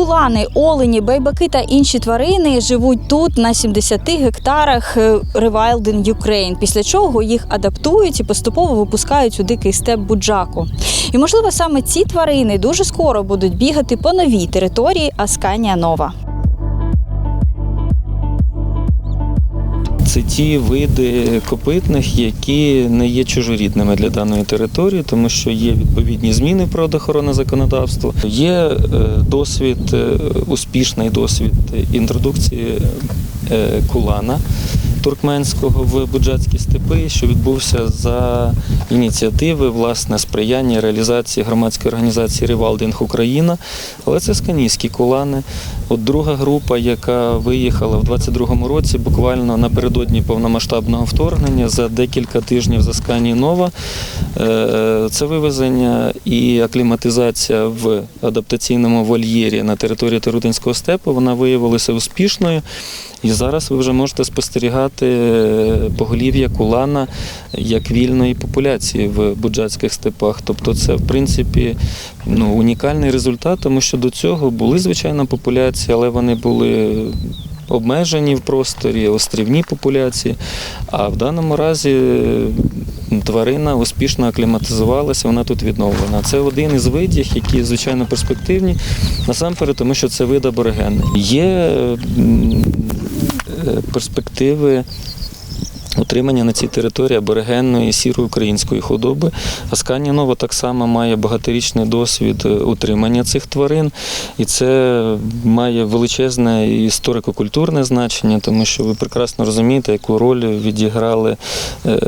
Кулани, олені, байбаки та інші тварини живуть тут на 70 гектарах е, Rewilding Ukraine, після чого їх адаптують і поступово випускають у дикий степ Буджаку. І можливо саме ці тварини дуже скоро будуть бігати по новій території Асканія Нова. Це ті види копитних, які не є чужорідними для даної території, тому що є відповідні зміни в природоохоронне законодавство. Є е, досвід, е, успішний досвід інтродукції е, кулана туркменського в Буджацькі степи, що відбувся за ініціативи власне сприяння реалізації громадської організації Ревалдинг Україна. Але це сканійські кулани. От друга група, яка виїхала в 22-му році, буквально напередодні повномасштабного вторгнення за декілька тижнів за Скані Нова. Е, Це вивезення і акліматизація в адаптаційному вольєрі на території Тарутинського степу. Вона виявилася успішною. І зараз ви вже можете спостерігати е, поголів'я кулана як вільної популяції в буджацьких степах. Тобто це, в принципі, ну, унікальний результат, тому що до цього були звичайно популяції, але вони були обмежені в просторі, острівні популяції. А в даному разі е, тварина успішно акліматизувалася, вона тут відновлена. Це один із видів, які звичайно перспективні, насамперед, тому що це вид аборигенний. Є перспективи. Утримання на цій території аборигенної сірої української худоби. Асканія Нова так само має багаторічний досвід е, утримання цих тварин, і це має величезне історико-культурне значення, тому що ви прекрасно розумієте, яку роль відіграли е,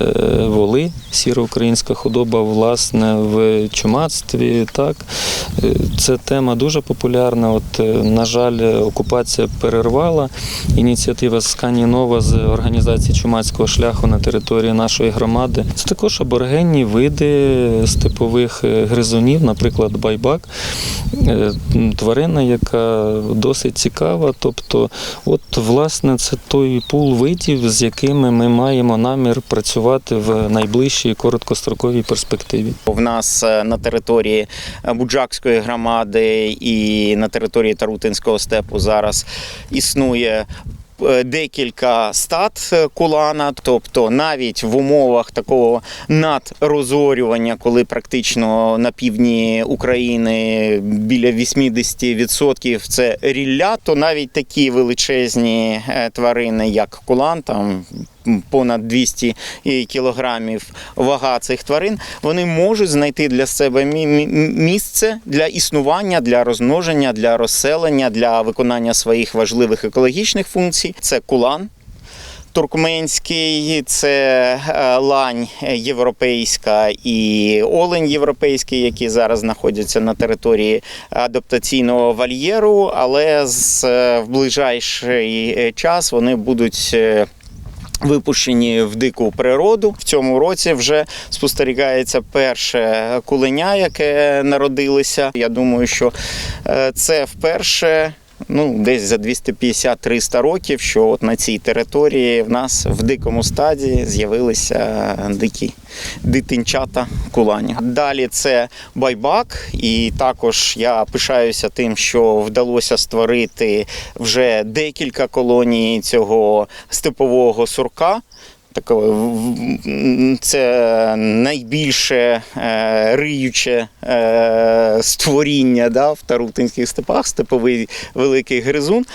воли, сіра українська худоба, власне, в чумацтві. Так. Е, Це тема дуже популярна. От, на жаль, окупація перервала ініціатива Скані Нова з організації чумацького шляху на території нашої громади. Це також аборигенні види степових е, гризунів, наприклад, байбак. Е, Тварина, яка досить цікава. Тобто, от, власне, це той пул видів, з якими ми маємо намір працювати в найближчій короткостроковій перспективі. В нас е, на території Буджакської громади і на території Тарутинського степу зараз існує. Е, Декілька стад е, кулана, тобто навіть в умовах такого надрозорювання, коли практично на півдні України біля 80% це рілля, то навіть такі величезні е, тварини, як кулан, там понад 200 кілограмів вага цих тварин, вони можуть знайти для себе мі- мі- місце для існування, для розмноження, для розселення, для виконання своїх важливих екологічних функцій. Це кулан. Туркменський це е, лань європейська і олень європейський, які зараз знаходяться на території адаптаційного вольєру, але е, в ближайший е, час вони будуть. Випущені в дику природу в цьому році вже спостерігається перше куленя, яке народилося. Я думаю, що е, це вперше. Ну, десь за 250-300 років, що от на цій території в нас в дикому стаді з'явилися дикі дитинчата кулані. Далі це байбак, і також я пишаюся тим, що вдалося створити вже декілька колоній цього степового сурка. Такого це найбільше е, риюче е, створіння да, в Тарутинських степах, степовий великий гризун.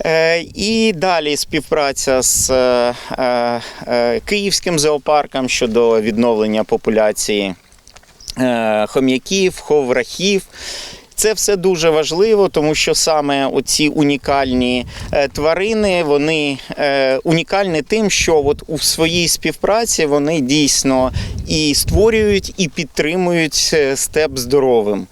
Е, і далі співпраця з Київським зоопарком щодо відновлення популяції хом'яків, ховрахів. Це все дуже важливо, тому що саме оці унікальні е, тварини, вони е, унікальні тим, що от у своїй співпраці вони дійсно і створюють, і підтримують е, степ здоровим.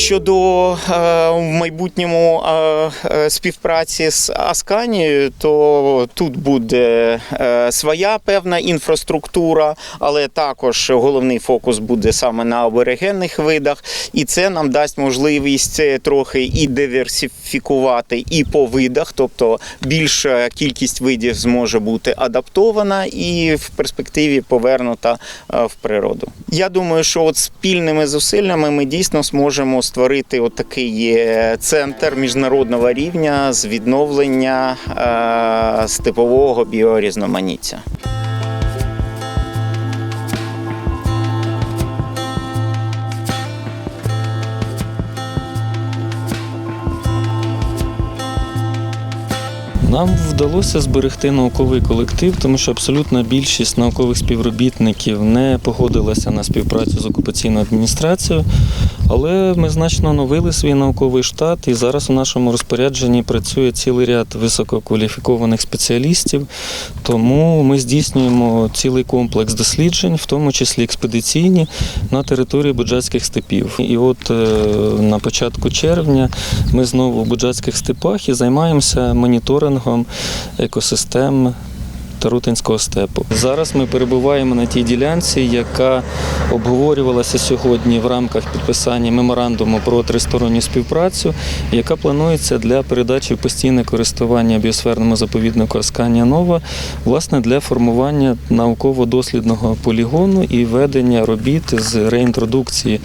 Щодо е, в майбутньому е, е, співпраці з Асканією, то тут буде своя певна інфраструктура, але також головний фокус буде саме на аборигенних видах, і це нам дасть можливість трохи і диверсифікувати і по видах, тобто більша кількість видів зможе бути адаптована і в перспективі повернута в природу. Я думаю, що от спільними зусиллями ми дійсно зможемо створити от такий е, центр міжнародного рівня з відновлення е, степового біорізноманіття. Нам вдалося зберегти науковий колектив, тому що абсолютна більшість наукових співробітників не погодилася на співпрацю з окупаційною адміністрацією. Але ми значно оновили свій науковий штат, і зараз у нашому розпорядженні працює цілий ряд висококваліфікованих спеціалістів. Тому ми здійснюємо цілий комплекс досліджень, в тому числі експедиційні, на території буджацьких степів. І от е, на початку червня ми знову в буджацьких степах і займаємося моніторингом екосистем. Тарутинського степу. Зараз ми перебуваємо на тій ділянці, яка обговорювалася сьогодні в рамках підписання меморандуму про тристоронню співпрацю, яка планується для передачі постійне користування біосферному заповіднику Асканія Нова, власне, для формування науково-дослідного полігону і ведення робіт з реінтродукції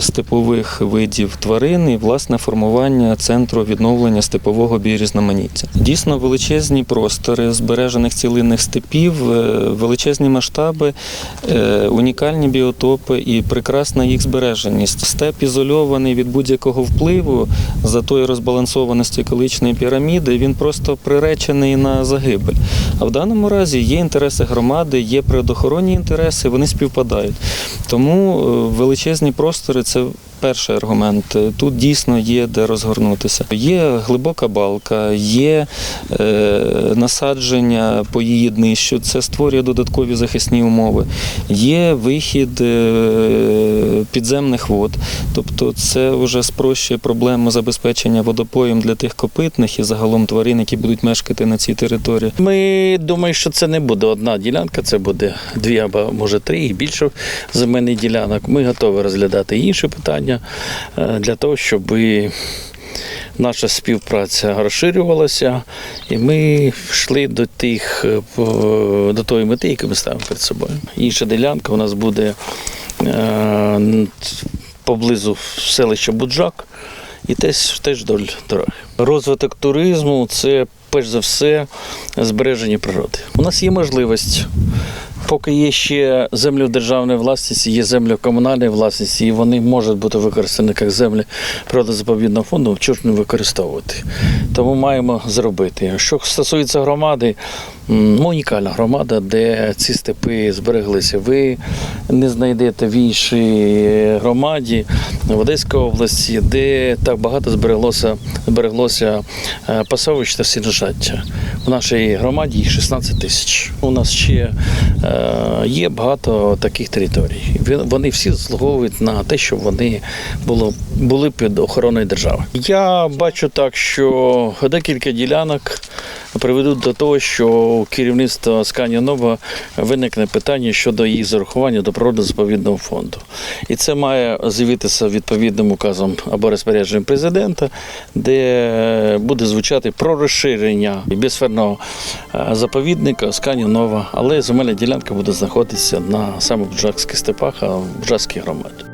степових видів тварин і власне формування центру відновлення степового біорізноманіття. Дійсно величезні простори збережених цілинних степів, е, величезні масштаби, е, унікальні біотопи і прекрасна їх збереженість. Степ ізольований від будь-якого впливу за тої розбалансованості екологічної піраміди, він просто приречений на загибель. А в даному разі є інтереси громади, є природоохоронні інтереси, вони співпадають. Тому е, величезні простори це. Перший аргумент тут дійсно є де розгорнутися. Є глибока балка, є е, насадження по її днищу, це створює додаткові захисні умови. Є вихід е, підземних вод, тобто це вже спрощує проблему забезпечення водопоєм для тих копитних і загалом тварин, які будуть мешкати на цій території. Ми думаємо, що це не буде одна ділянка, це буде дві або може три і більше земельних ділянок. Ми готові розглядати інші питання е, для того, щоб наша співпраця розширювалася, і ми йшли до тих е, до тої мети, яку ми ставимо перед собою. Інша ділянка у нас буде е, поблизу селища Буджак і теж, теж вдоль дороги. Розвиток туризму це перш за все збереження природи. У нас є можливість. Поки є ще землі в державній власності, є землі в комунальній власності, і вони можуть бути використані як землі природозаповідного фонду, чого ж не використовувати. Тому маємо зробити. Що стосується громади, ну, унікальна громада, де ці степи збереглися. Ви не знайдете в іншій громаді в Одеській області, де так багато збереглося, збереглося е, пасовищ та сіножаття. У нашій громаді їх 16 тисяч. У нас ще е, є багато таких територій. Вони всі заслуговують на те, щоб вони було, були під охороною держави. Я бачу так, що декілька ділянок приведуть до того, що у керівництва Сканія Нова виникне питання щодо їх зарахування до природно-заповідного фонду. І це має з'явитися відповідним указом або розпорядженням президента, де буде звучати про розширення біосферного е, заповідника Сканія Нова, але земельна ділянка буде знаходитися на саме Буджакських степах, а в Буджакській громаді.